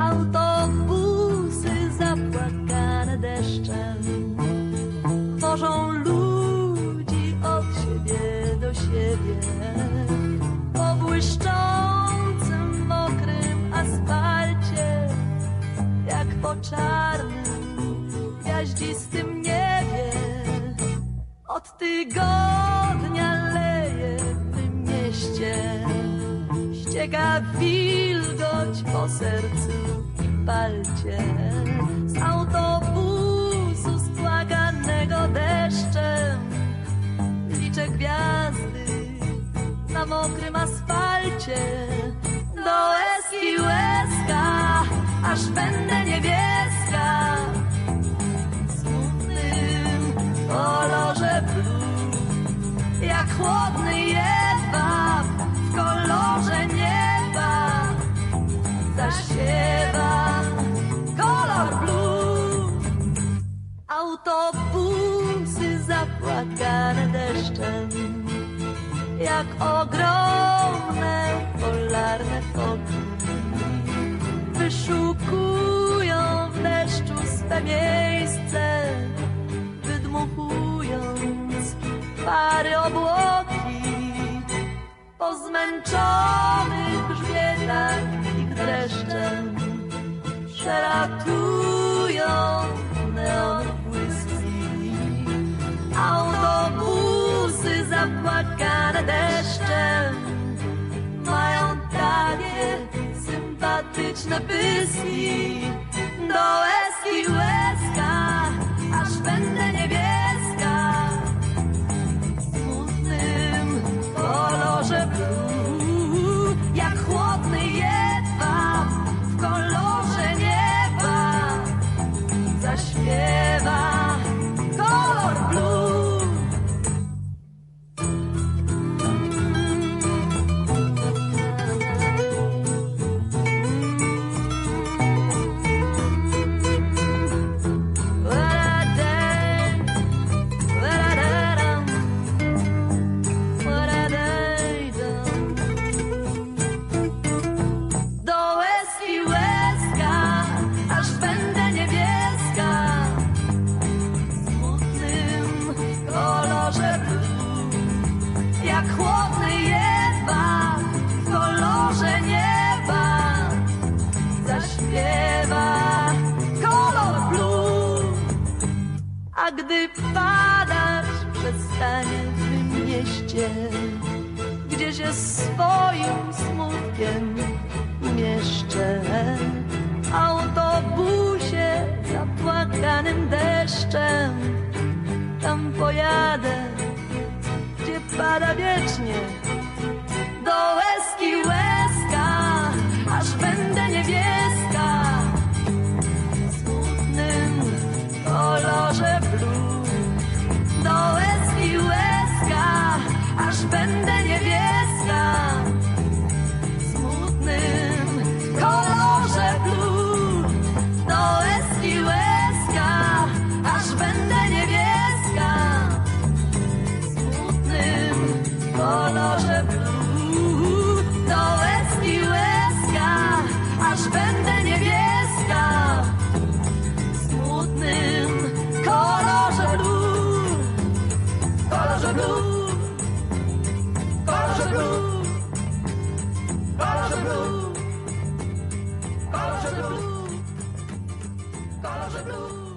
Autobusy zapłakane deszczem wożą ludzi od siebie do siebie po błyszczącym, mokrym asfalcie, jak po czarnym, gwiaździstym niebie. Od tygodnia ścieka wilgoć po sercu i palcie. Z autobusu spłaganego deszczem liczę gwiazdy na mokrym asfalcie. Do eski łezka, aż będę niebieska w smutnym kolorze blue, jak chłodny zapłakane deszczem, jak ogromne polarne foki wyszukują w deszczu swe miejsce, wydmuchując pary obłoki. Po deszczem mają takie sympatyczne pyski. Do eski łezka, A gdy padać przestanie w tym mieście, gdzie się swoim smutkiem mieszczę, autobusie zapłakanym deszczem, tam pojadę, gdzie pada wiecznie, morze blue To łez i łezka, aż będę niebieska. W smutnym kolorze blue Kolorze blue Kolorze blue Kolorze blue Kolorze blue Kolorze blue